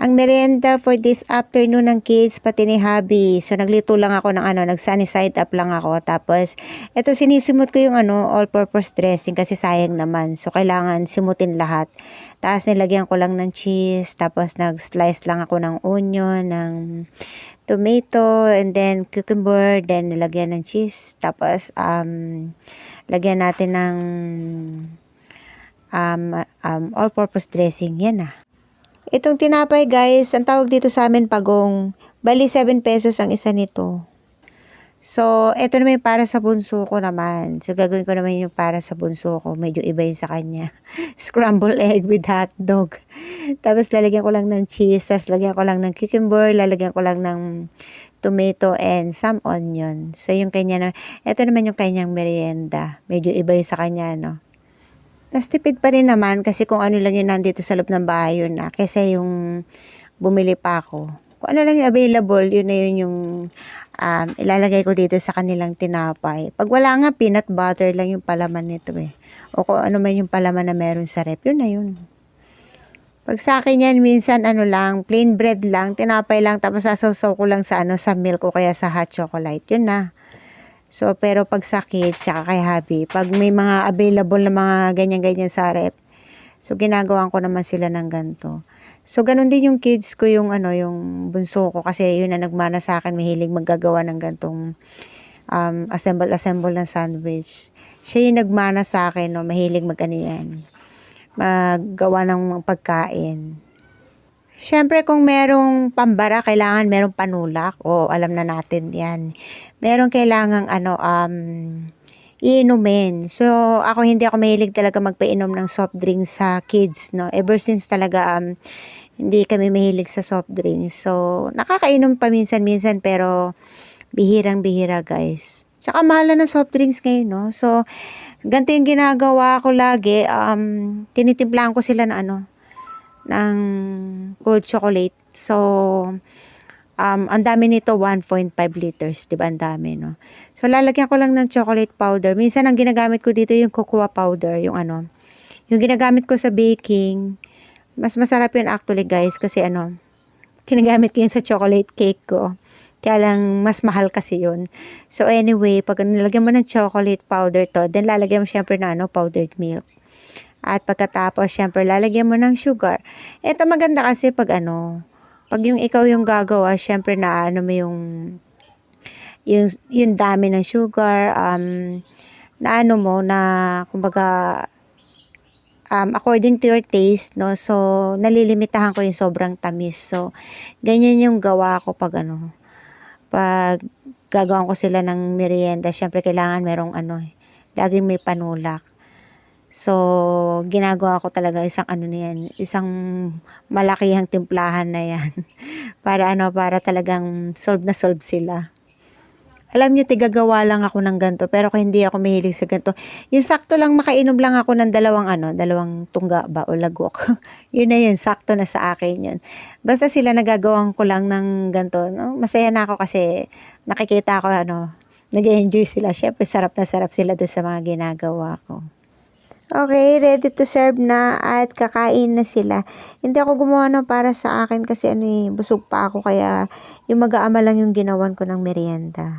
ang merienda for this afternoon ng kids pati ni hubby. So naglito lang ako ng ano, nag sunny side up lang ako. Tapos ito sinisimot ko yung ano, all purpose dressing kasi sayang naman. So kailangan simutin lahat. Tapos nilagyan ko lang ng cheese, tapos nag-slice lang ako ng onion, ng tomato, and then cucumber, then nilagyan ng cheese. Tapos um lagyan natin ng um, um, all-purpose dressing. Yan na. Itong tinapay guys, ang tawag dito sa amin pagong, bali 7 pesos ang isa nito. So, ito naman yung para sa bunso ko naman. So, gagawin ko naman yung para sa bunso ko. Medyo iba yung sa kanya. Scrambled egg with hot dog. Tapos, lalagyan ko lang ng cheese. Tapos, lalagyan ko lang ng cucumber. Lalagyan ko lang ng tomato and some onion. So, yung kanya na, ito naman yung kanyang merienda. Medyo iba yung sa kanya, no? Tapos tipid pa rin naman kasi kung ano lang yun nandito sa loob ng bahay yun na. Kesa yung bumili pa ako. Kung ano lang yung available, yun na yun yung um, ilalagay ko dito sa kanilang tinapay. Pag wala nga, peanut butter lang yung palaman nito eh. O kung ano man yung palaman na meron sa rep, yun na yun. Pag sa akin yan, minsan ano lang, plain bread lang, tinapay lang, tapos sasaw ko lang sa ano, sa milk o kaya sa hot chocolate. Yun na. So, pero pag sakit, tsaka kay hubby, pag may mga available na mga ganyan-ganyan sa rep, so ginagawan ko naman sila ng ganito. So, ganun din yung kids ko, yung ano, yung bunso ko, kasi yun na nagmana sa akin, mahilig maggagawa ng gantong um, assemble-assemble ng sandwich. Siya yung nagmana sa akin, no, mahilig mag ano yan, maggawa ng pagkain. Siyempre, kung merong pambara, kailangan merong panulak. O, alam na natin yan. Merong kailangang, ano, um, iinumin. So, ako hindi ako mahilig talaga magpainom ng soft drinks sa kids, no. Ever since talaga, um, hindi kami mahilig sa soft drinks. So, nakakainom pa minsan-minsan, pero bihirang-bihira, guys. Tsaka mahal na ng soft drinks ngayon, no. So, ganito yung ginagawa ko lagi. Um, tinitimplahan ko sila na ano, ng cold chocolate. So, um, ang dami nito, 1.5 liters. Diba? Ang dami, no? So, lalagyan ko lang ng chocolate powder. Minsan, ang ginagamit ko dito yung cocoa powder. Yung ano, yung ginagamit ko sa baking. Mas masarap yun actually, guys. Kasi ano, ginagamit ko yun sa chocolate cake ko. Kaya lang, mas mahal kasi yun. So, anyway, pag nilagyan mo ng chocolate powder to, then lalagyan mo syempre na ano, powdered milk. At pagkatapos, syempre, lalagyan mo ng sugar. Ito maganda kasi pag ano, pag yung ikaw yung gagawa, syempre na ano mo yung, yung, yung dami ng sugar, um, na ano mo, na, kumbaga, um, according to your taste, no? So, nalilimitahan ko yung sobrang tamis. So, ganyan yung gawa ko pag ano, pag gagawin ko sila ng merienda, syempre kailangan merong ano, eh, laging may panulak. So, ginagawa ko talaga isang ano na yan, isang malakihang timplahan na yan. para ano, para talagang solve na solve sila. Alam nyo, tigagawa lang ako ng ganito, pero kung hindi ako mahilig sa ganito, yung sakto lang makainom lang ako ng dalawang ano, dalawang tungga ba o lagok. yun na yun, sakto na sa akin yun. Basta sila nagagawang ko lang ng ganito, no? masaya na ako kasi nakikita ko ano, nag-enjoy sila. Syempre, sarap na sarap sila doon sa mga ginagawa ko. Okay, ready to serve na at kakain na sila. Hindi ako gumawa ng para sa akin kasi ano eh, busog pa ako kaya yung mag-aama lang yung ginawan ko ng merienda.